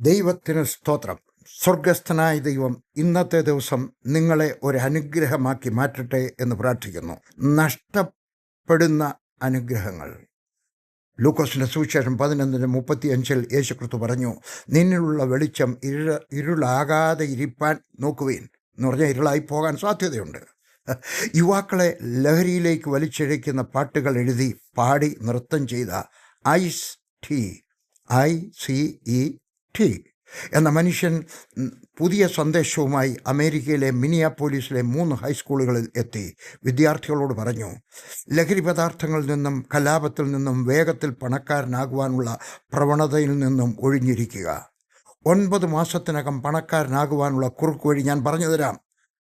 ദൈവത്തിന് സ്തോത്രം. സ്വർഗസ്ഥനായ ദൈവം ഇന്നത്തെ ദിവസം നിങ്ങളെ ഒരു അനുഗ്രഹമാക്കി മാറ്റട്ടെ എന്ന് പ്രാർത്ഥിക്കുന്നു. നഷ്ടപ്പെടുന്ന അനുഗ്രഹങ്ങൾ. ലൂക്കോസിന്റെ സുവിശേഷം പതിനൊന്നിന് മുപ്പത്തിയഞ്ചിൽ യേശുക്രിസ്തു പറഞ്ഞു നിന്നിലുള്ള വെളിച്ചം ഇരുള ഇരുളാകാതെ ഇരിപ്പാൻ നോക്കുവീൻ. എന്ന് പറഞ്ഞാൽ ഇരുളായി പോകാൻ സാധ്യതയുണ്ട്. യുവാക്കളെ ലഹരിയിലേക്ക് വലിച്ചിഴയ്ക്കുന്ന പാട്ടുകൾ എഴുതി പാടി നൃത്തം ചെയ്ത ice T I C E T എന്ന മനുഷ്യൻ പുതിയ സന്ദേശവുമായി അമേരിക്കയിലെ മിനിയാപ്പോലീസിലെ മൂന്ന് ഹൈസ്കൂളുകളിൽ എത്തി. വിദ്യാർത്ഥികളോട് പറഞ്ഞു ലഹരി പദാർത്ഥങ്ങളിൽ നിന്നും കലാപത്തിൽ നിന്നും വേഗത്തിൽ പണക്കാരനാകുവാനുള്ള പ്രവണതയിൽ നിന്നും ഒഴിഞ്ഞിരിക്കുക. ഒൻപത് മാസത്തിനകം പണക്കാരനാകുവാനുള്ള കുറുക്ക് വഴി ഞാൻ പറഞ്ഞു തരാം.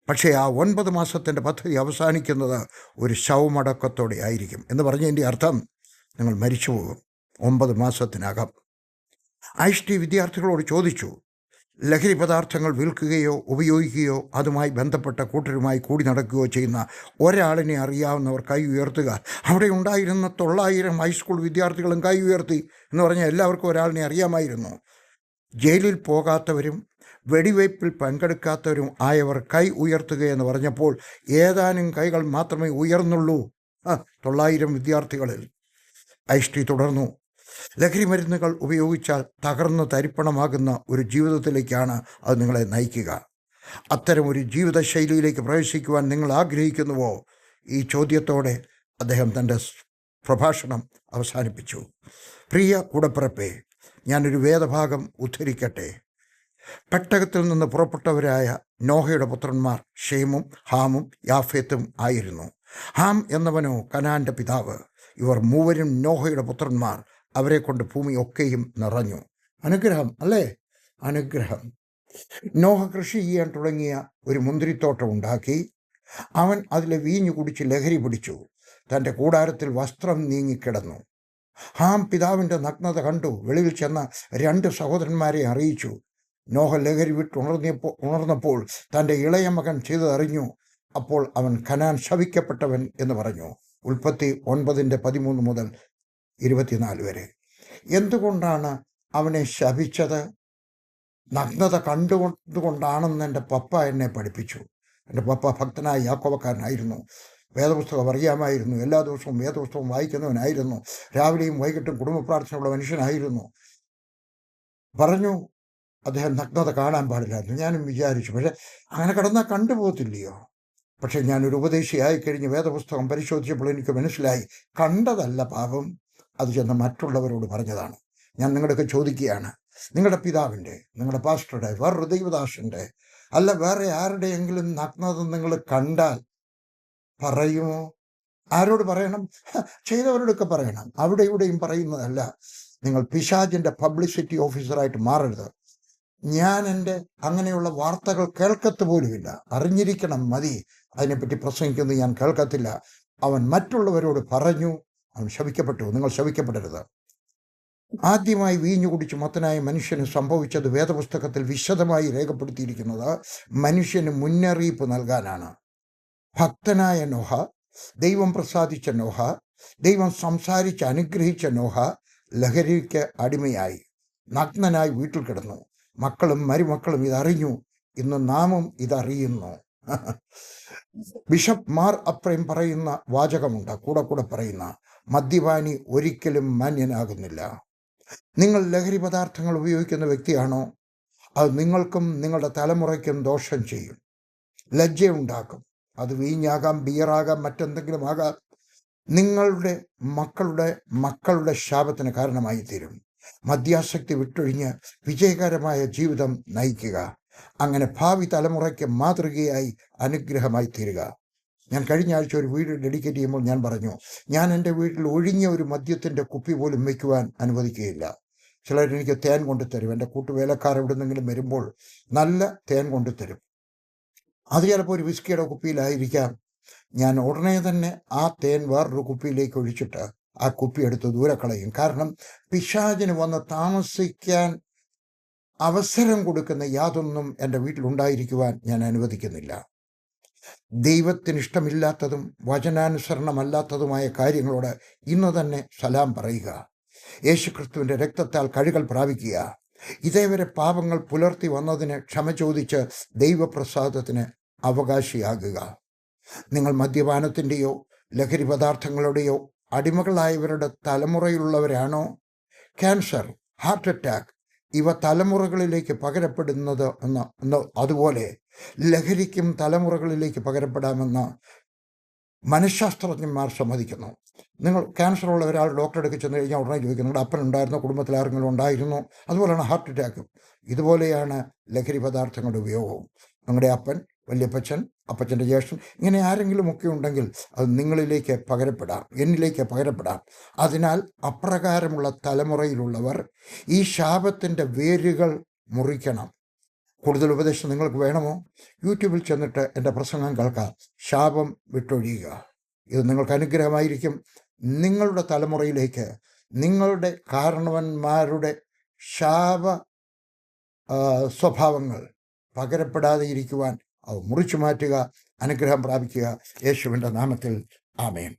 പക്ഷേ ആ ഒൻപത് മാസത്തിന്റെ പദ്ധതി അവസാനിക്കുന്നത് ഒരു ശവമടക്കത്തോടെ ആയിരിക്കും. എന്ന് പറഞ്ഞതിന്റെ അർത്ഥം നിങ്ങൾ മരിച്ചു പോകും ഒമ്പത് മാസത്തിനകം. ടി വിദ്യാർത്ഥികളോട് ചോദിച്ചു ലഹരി പദാർത്ഥങ്ങൾ വിൽക്കുകയോ ഉപയോഗിക്കുകയോ അതുമായി ബന്ധപ്പെട്ട കൂട്ടരുമായി കൂടി നടക്കുകയോ ചെയ്യുന്ന ഒരാളിനെ അറിയാവുന്നവർ കൈ ഉയർത്തുക. അവിടെ ഉണ്ടായിരുന്ന തൊള്ളായിരം ഹൈസ്കൂൾ വിദ്യാർത്ഥികളും കൈ ഉയർത്തി എന്ന് പറഞ്ഞാൽ എല്ലാവർക്കും ഒരാളിനെ അറിയാമായിരുന്നു. ജയിലിൽ പോകാത്തവരും വെടിവയ്പ്പിൽ പങ്കെടുക്കാത്തവരും ആയവർ കൈ ഉയർത്തുകയെന്ന് പറഞ്ഞപ്പോൾ ഏതാനും കൈകൾ മാത്രമേ ഉയർന്നുള്ളൂ. തൊള്ളായിരം വിദ്യാർത്ഥികളിൽ. ഐഷ്ടി തുടർന്നു ലഹരി മരുന്നുകൾ ഉപയോഗിച്ചാൽ തകർന്ന് തരിപ്പണമാകുന്ന ഒരു ജീവിതത്തിലേക്കാണ് അത് നിങ്ങളെ നയിക്കുക. അത്തരം ഒരു ജീവിതശൈലിയിലേക്ക് പ്രവേശിക്കുവാൻ നിങ്ങൾ ആഗ്രഹിക്കുന്നുവോ? ഈ ചോദ്യത്തോടെ അദ്ദേഹം തന്റെ പ്രഭാഷണം അവസാനിപ്പിച്ചു. പ്രിയ കൂടപ്പിറപ്പേ ഞാനൊരു വേദഭാഗം ഉദ്ധരിക്കട്ടെ. പെട്ടകത്തിൽ നിന്ന് പുറപ്പെട്ടവരായ നോഹയുടെ പുത്രന്മാർ ഷേമും ഹാമും യാഫേത്തും ആയിരുന്നു. ഹാം എന്നവനോ കനാന്റെ പിതാവ്. ഇവർ മൂവരും നോഹയുടെ പുത്രന്മാർ. അവരെ കൊണ്ട് ഭൂമി ഒക്കെയും നിറഞ്ഞു. അനുഗ്രഹം അല്ലേ? അനുഗ്രഹം. നോഹ കൃഷി ചെയ്യാൻ തുടങ്ങിയ ഒരു മുന്തിരിത്തോട്ടം ഉണ്ടാക്കി. അവൻ അതിലെ വീഞ്ഞു കുടിച്ച് ലഹരി പിടിച്ചു. തന്റെ കൂടാരത്തിൽ വസ്ത്രം നീങ്ങിക്കിടന്നു ഹാം പിതാവിന്റെ നഗ്നത കണ്ടു. വെളിയിൽ ചെന്ന രണ്ട് സഹോദരന്മാരെ അറിയിച്ചു. നോഹ ലഹരി വിട്ട് ഉണർന്നപ്പോൾ തന്റെ ഇളയ മകൻ ചെയ്തതറിഞ്ഞു. അപ്പോൾ അവൻ ഖനാൻ ശവിക്കപ്പെട്ടവൻ എന്ന് പറഞ്ഞു. ഉൽപ്പത്തി ഒൻപതിന്റെ പതിമൂന്ന് മുതൽ ഇരുപത്തിനാല് വരെ. എന്തുകൊണ്ടാണ് അവനെ ശപിച്ചത്? നഗ്നത കണ്ടുകൊണ്ടുകൊണ്ടാണെന്ന് എന്റെ പപ്പ എന്നെ പഠിപ്പിച്ചു. എന്റെ പപ്പ ഭക്തനായ യാക്കോവക്കാരനായിരുന്നു. വേദപുസ്തകം അറിയാമായിരുന്നു. എല്ലാ ദിവസവും വേദപുസ്തകം വായിക്കുന്നവനായിരുന്നു. രാവിലെയും വൈകിട്ടും കുടുംബ പ്രാർത്ഥനയുള്ള മനുഷ്യനായിരുന്നു. പറഞ്ഞു അദ്ദേഹം നഗ്നത കാണാൻ പാടില്ലായിരുന്നു. ഞാനും വിചാരിച്ചു. പക്ഷെ അങ്ങനെ കടന്നാൽ കണ്ടുപോകത്തില്ലയോ പക്ഷെ ഞാനൊരു ഉപദേശിയായി കഴിഞ്ഞ് വേദപുസ്തകം പരിശോധിച്ചപ്പോൾ എനിക്ക് മനസ്സിലായി. കണ്ടതല്ല പാപം. അത് ചെന്ന് മറ്റുള്ളവരോട് പറഞ്ഞതാണ്. ഞാൻ നിങ്ങളുടെയൊക്കെ ചോദിക്കുകയാണ്. നിങ്ങളുടെ പിതാവിന്റെ നിങ്ങളുടെ പാസ്റ്ററുടെ വേറൊരു ദൈവദാസന്റെ അല്ല വേറെ ആരുടെയെങ്കിലും നഗ്നത നിങ്ങൾ കണ്ടാൽ പറയുമോ? ആരോട് പറയണം? ചെയ്തവരോടൊക്കെ പറയണം. അവിടെ ഇവിടെയും പറയുന്നതല്ല നിങ്ങൾ പിശാജിന്റെ പബ്ലിസിറ്റി ഓഫീസറായിട്ട് മാറരുത്. ഞാൻ എന്റെ അങ്ങനെയുള്ള വാർത്തകൾ കേൾക്കത്ത് പോലുമില്ല. അറിഞ്ഞിരിക്കണം മതി. അതിനെപ്പറ്റി പ്രസംഗിക്കുന്നത് ഞാൻ കേൾക്കത്തില്ല. അവൻ മറ്റുള്ളവരോട് പറഞ്ഞു അവൻ ശവിക്കപ്പെട്ടു. നിങ്ങൾ ശവിക്കപ്പെടരുത്. ആദ്യമായി വീഞ്ഞു കുടിച്ച് മത്തനായ മനുഷ്യന് സംഭവിച്ചത് വേദപുസ്തകത്തിൽ വിശദമായി രേഖപ്പെടുത്തിയിരിക്കുന്നത് മനുഷ്യന് മുന്നറിയിപ്പ് നൽകാനാണ്. ഭക്തനായ നോഹ ദൈവം പ്രസാദിച്ച നോഹ ദൈവം സംസാരിച്ച് അനുഗ്രഹിച്ച നോഹ ലഹരിക്ക് അടിമയായി. നഗ്നനായി വീട്ടിൽ കിടന്നു. മക്കളും മരുമക്കളും ഇതറിഞ്ഞു. ഇന്ന് നാമും ഇതറിയുന്നു. ബിഷപ്പ് മാർ അപ്രയും പറയുന്ന വാചകമുണ്ട്. കൂടെ കൂടെ പറയുന്ന മദ്യപാനി ഒരിക്കലും മാന്യനാകുന്നില്ല. നിങ്ങൾ ലഹരി പദാർത്ഥങ്ങൾ ഉപയോഗിക്കുന്ന വ്യക്തിയാണോ? അത് നിങ്ങൾക്കും നിങ്ങളുടെ തലമുറയ്ക്കും ദോഷം ചെയ്യും. ലജ്ജയുണ്ടാക്കും. അത് വീഞ്ഞാകാം ബിയറാകാം മറ്റെന്തെങ്കിലും ആകാം. നിങ്ങളുടെ മക്കളുടെ മക്കളുടെ ശാപത്തിന് കാരണമായി തീരും മദ്യാസക്തി വിട്ടൊഴിഞ്ഞ് വിജയകരമായ ജീവിതം നയിക്കുക. അങ്ങനെ ഭാവി തലമുറയ്ക്ക് മാതൃകയായി അനുഗ്രഹമായി തീരുക. ഞാൻ കഴിഞ്ഞ ആഴ്ച ഒരു വീട് ഡെഡിക്കേറ്റ് ചെയ്യുമ്പോൾ ഞാൻ പറഞ്ഞു ഞാൻ എന്റെ വീട്ടിൽ ഒഴിഞ്ഞ ഒരു മദ്യത്തിന്റെ കുപ്പി പോലും വയ്ക്കുവാൻ അനുവദിക്കുകയില്ല. ചിലർ എനിക്ക് തേൻ കൊണ്ടുതരും. എന്റെ കൂട്ടുവേലക്കാർ എവിടുന്നെങ്കിലും വരുമ്പോൾ നല്ല തേൻ കൊണ്ടുതരും. അത് ചിലപ്പോൾ ഒരു വിസ്കിയുടെ കുപ്പിയിലായിരിക്കാം. ഞാൻ ഉടനെ തന്നെ ആ തേൻ വേറൊരു കുപ്പിയിലേക്ക് ഒഴിച്ചിട്ട് ആ കുപ്പി എടുത്ത് ദൂരെ കളയും. കാരണം പിശാചിന് വന്ന് താമസിക്കാൻ അവസരം കൊടുക്കുന്ന യാതൊന്നും എന്റെ വീട്ടിലുണ്ടായിരിക്കുവാൻ ഞാൻ അനുവദിക്കുന്നില്ല. ദൈവത്തിന് ഇഷ്ടമില്ലാത്തതും വചനാനുസരണമല്ലാത്തതുമായ കാര്യങ്ങളോട് ഇന്ന് തന്നെ സലാം പറയുക. യേശുക്രിസ്തുവിന്റെ രക്തത്താൽ കഴുകൽ പ്രാപിക്കുക. ഇതേവരെ പാപങ്ങൾ പുലർത്തി വന്നതിന് ക്ഷമ ചോദിച്ച് ദൈവപ്രസാദത്തിന് അവകാശിയാകുക. നിങ്ങൾ മദ്യപാനത്തിന്റെയോ ലഹരി പദാർത്ഥങ്ങളുടെയോ അടിമകളായവരുടെ തലമുറയിലുള്ളവരാണോ ക്യാൻസർ ഹാർട്ട് അറ്റാക്ക് ഇവ തലമുറകളിലേക്ക് പകരപ്പെടുന്നത് എന്ന് എന്ന് അതുപോലെ ലഹരിക്കും തലമുറകളിലേക്ക് പകരപ്പെടാമെന്ന് മനഃശാസ്ത്രജ്ഞന്മാർ സമ്മതിക്കുന്നു. നിങ്ങൾ ക്യാൻസർ ഉള്ള ഒരാൾ ഡോക്ടറെ അടുത്ത് ചെന്ന് കഴിഞ്ഞാൽ ഉടനെ ചോദിക്കും നിങ്ങളുടെ അപ്പൻ ഉണ്ടായിരുന്നോ? കുടുംബത്തിൽ ആരെങ്കിലും ഉണ്ടായിരുന്നു? അതുപോലെയാണ് ഹാർട്ട് അറ്റാക്കും ഇതുപോലെയാണ് ലഹരി പദാർത്ഥങ്ങളുടെ ഉപയോഗവും. നിങ്ങളുടെ അപ്പൻ വല്യപ്പച്ചൻ അപ്പച്ചന്റെ ജ്യേഷ്ഠൻ ഇങ്ങനെ ആരെങ്കിലും ഒക്കെ ഉണ്ടെങ്കിൽ അത് നിങ്ങളിലേക്ക് പകരപ്പെടാം എന്നിലേക്ക് പകരപ്പെടാം. അതിനാൽ അപ്രകാരമുള്ള തലമുറയിലുള്ളവർ ഈ ശാപത്തിന്റെ വേരുകൾ മുറിക്കണം. കൂടുതൽ ഉപദേശം നിങ്ങൾക്ക് വേണമോ? യൂട്യൂബിൽ ചെന്നിട്ട് എന്റെ പ്രസംഗം കേൾക്കാം. ശാപം വിട്ടൊഴിയുക. ഇത് നിങ്ങൾക്ക് അനുഗ്രഹമായിരിക്കും. നിങ്ങളുടെ തലമുറയിലേക്ക് നിങ്ങളുടെ കാരണവന്മാരുടെ ശാപ സ്വഭാവങ്ങൾ പകരപ്പെടാതെ ഇരിക്കുവാൻ മുറിച്ചു മാറ്റുക അനുഗ്രഹം പ്രാപിക്കുക. യേശുവിന്റെ നാമത്തിൽ ആമേൻ.